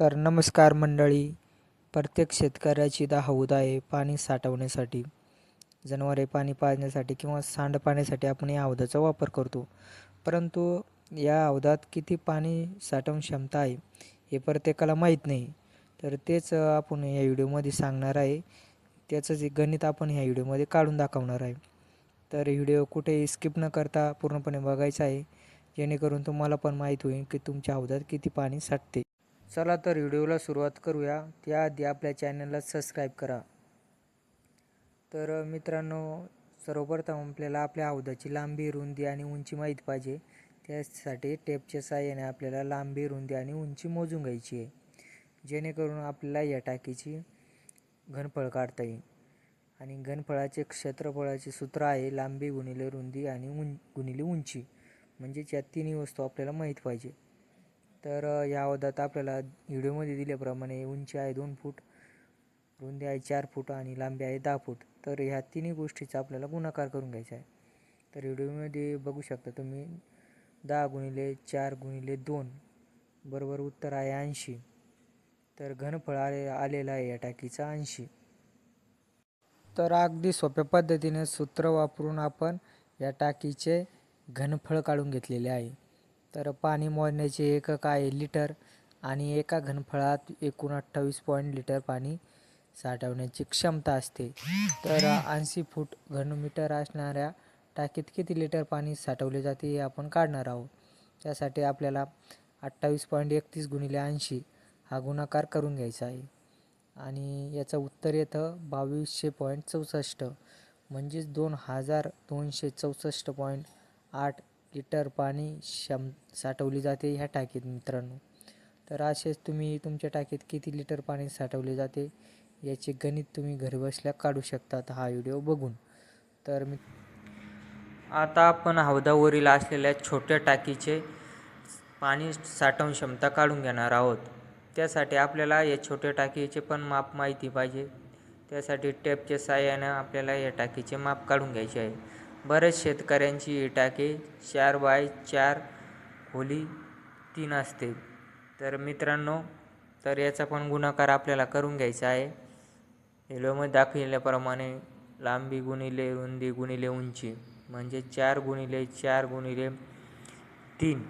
तर नमस्कार मंडळी. प्रत्येक शेतकऱ्याची दा हौद आहे पाणी साठवण्यासाठी. जनावरे पाणी पाजण्यासाठी किंवा सांडपाण्यासाठी आपण या हौदाचा वापर करतो. परंतु या हौदात किती पाणी साठवण क्षमता आहे हे प्रत्येकाला माहीत नाही. तर तेच आपण या व्हिडिओमध्ये सांगणार आहे. त्याचं जे गणित आपण ह्या व्हिडिओमध्ये काढून दाखवणार आहे. तर व्हिडिओ कुठेही स्किप न करता पूर्णपणे बघायचा आहे. जेणेकरून तुम्हाला पण माहीत होईल की तुमच्या हौदात किती पाणी साठते. चला तर व्हिडिओला सुरुवात करूया. त्याआधी आपल्या चॅनलला सबस्क्राईब करा. तर मित्रांनो सर्वप्रथम आपल्याला आपल्या हौदाची लांबी रुंदी आणि उंची माहीत पाहिजे. त्यासाठी टेपच्या साहाय्याने आपल्याला लांबी रुंदी आणि उंची मोजून घ्यायची आहे. जेणेकरून आपल्याला या टाकीची घनफळ काढता येईल. आणि घनफळाचे क्षेत्रफळाचे सूत्र आहे लांबी गुणिले रुंदी आणि उं गुणिले उंची. म्हणजेच या तिन्ही वस्तू आपल्याला माहीत पाहिजे. तर या अवधात आपल्याला व्हिडिओमध्ये दिल्याप्रमाणे उंची आहे दोन फूट रुंदी आहे चार फूट आणि लांबी आहे दहा फूट. तर ह्या तिन्ही गोष्टीचा आपल्याला गुणाकार करून घ्यायचा आहे. तर व्हिडिओमध्ये बघू शकता तुम्ही दहा गुणिले चार गुणिले दोन बरोबर उत्तर आहे ऐंशी. तर घनफळ आले आलेलं आहे या टाकीचा ऐंशी. तर अगदी सोप्या पद्धतीने सूत्र वापरून आपण या टाकीचे घनफळ काढून घेतलेले आहे. तर पाणी मोजण्याचे एकक आहे लिटर आणि एका घनफळात एकूण अठ्ठावीस पॉईंट लिटर पाणी साठवण्याची क्षमता असते. तर ऐंशी फूट घनमीटर असणाऱ्या टाकीत किती लिटर पाणी साठवले जाते हे आपण काढणार आहोत. त्यासाठी आपल्याला अठ्ठावीस पॉईंट एकतीस गुणिले ऐंशी हा गुणाकार करून घ्यायचा आहे. आणि याचं उत्तर येतं बावीसशे पॉईंट चौसष्ट म्हणजेच दोन हजार दोनशे चौसष्ट पॉईंट आठ लिटर पाणी शम साठवली जाते ह्या टाकीत मित्रांनो. तर असेच तुम्ही तुमच्या टाकीत किती लिटर पाणी साठवले जाते याचे गणित तुम्ही घरी बसल्या काढू शकतात हा व्हिडिओ बघून. तर मी आता आपण हौदावरील असलेल्या छोट्या टाकीचे पाणी साठवण क्षमता काढून घेणार आहोत. त्यासाठी आपल्याला या छोट्या टाकीचे पण माप माहिती पाहिजे. त्यासाठी टेपच्या साह्यानं आपल्याला या टाकीचे माप काढून घ्यायचे आहे. बऱ्याच शेतकऱ्यांची ही टाकी चार बाय चार खोली तीन असते. तर मित्रांनो तर याचा पण गुणाकार आपल्याला करून घ्यायचा आहे. हेलोमध्ये दाखविल्याप्रमाणे लांबी गुणिले रुंदी गुणिले उंची म्हणजे चार गुणिले चार गुणिले तीन.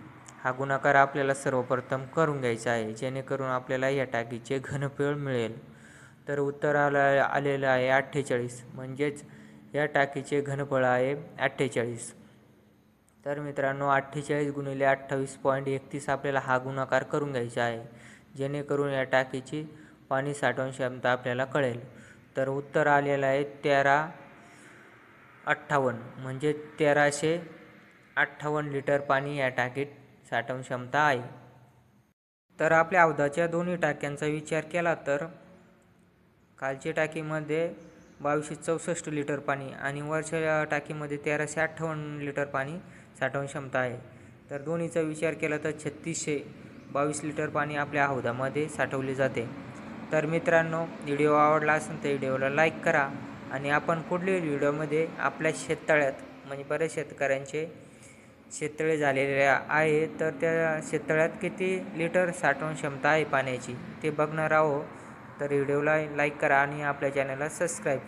हा गुणाकार आपल्याला सर्वप्रथम करून घ्यायचा आहे जेणेकरून आपल्याला या टाकीचे घनफळ मिळेल. तर उत्तर आलं आलेलं आहे अठ्ठेचाळीस म्हणजेच या टाकीचे घनफळ आहे अठ्ठेचाळीस. तर मित्रांनो अठ्ठेचाळीस गुणिले अठ्ठावीस पॉईंट एकतीस आपल्याला हा गुणाकार करून घ्यायचा आहे जेणेकरून या टाकीची पाणी साठवण क्षमता आपल्याला कळेल. तर उत्तर आलेलं आहे तेरा अठ्ठावन्न म्हणजे तेराशे अठ्ठावन्न लिटर पाणी या टाकीत साठवण क्षमता आहे. तर आपल्या अवधाच्या दोन्ही टाक्यांचा विचार केला तर खालच्या टाकीमध्ये बावीसशे चौसष्ट लिटर पाणी आणि वरच्या टाकीमध्ये तेराशे अठ्ठावन्न लिटर पाणी साठवण क्षमता आहे. तर दोन्हीचा विचार केला तर छत्तीसशे बावीस लिटर पाणी आपल्या हौदामध्ये साठवले जाते. तर मित्रांनो व्हिडिओ आवडला असेल तर व्हिडिओला लाईक करा आणि आपण पुढील व्हिडिओमध्ये आपल्या शेततळ्यात म्हणजे बऱ्याच शेतकऱ्यांचे शेततळे झालेले आहे तर त्या शेततळ्यात किती लिटर साठवण क्षमता आहे पाण्याची ते बघणार आहो तर व्हिडिओला लाईक करा आणि आपल्या चॅनलला सबस्क्राईब